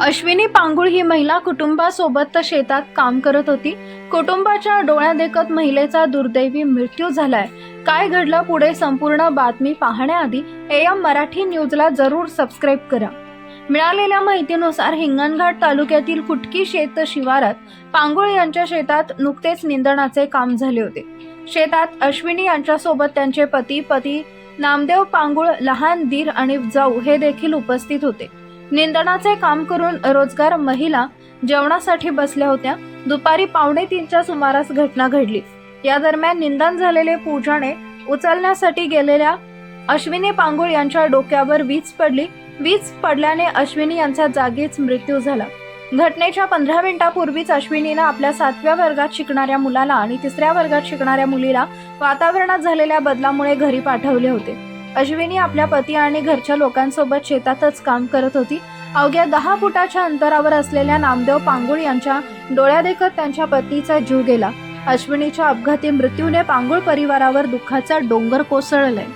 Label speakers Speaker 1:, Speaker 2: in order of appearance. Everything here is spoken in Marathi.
Speaker 1: अश्विनी पांगुळ ही महिला कुटुंबासोबत शेतात काम करत होती. कुटुंबाच्या डोळ्यादेखत महिलेचा दुर्दैवी मृत्यू झालाय. काय घडलं पुढे संपूर्ण बातमी पाहण्याआधी एम मराठी न्यूजला जरूर सबस्क्राईब करा. मिळालेल्या माहितीनुसार हिंगणघाट तालुक्यातील कुटकी शेत शिवारात पांगुळ यांच्या शेतात नुकतेच निंदणाचे काम झाले होते. शेतात अश्विनी यांच्यासोबत त्यांचे पती पती नामदेव पांगुळ लहान दीर आणि जाऊ हे देखील उपस्थित होते. निंदणाचे काम करून रोजगार महिला जेवणासाठी बसल्या होत्या. दुपारी पावणे तीनच्या सुमारास घटना घडली. या दरम्यान निंदन झालेले पूजाने उचलण्यासाठी गेलेल्या अश्विनी पांगुळ यांच्या डोक्यावर वीज पडली. वीज पडल्याने अश्विनी यांचा जागीच मृत्यू झाला. घटनेच्या पंधरा मिनिटापूर्वीच अश्विनीनं आपल्या सातव्या वर्गात शिकणाऱ्या मुलाला आणि तिसऱ्या वर्गात शिकणाऱ्या मुलीला वातावरणात झालेल्या बदलामुळे घरी पाठवले होते. अश्विनी आपल्या पती आणि घरच्या लोकांसोबत शेतातच काम करत होती. अवघ्या दहा फुटाच्या अंतरावर असलेल्या नामदेव पांगुळ यांच्या डोळ्यादेखत त्यांच्या पत्नीचा जीव गेला. अश्विनीच्या अपघाती मृत्यूने पांगुळ परिवारावर दुःखाचा डोंगर कोसळलाय.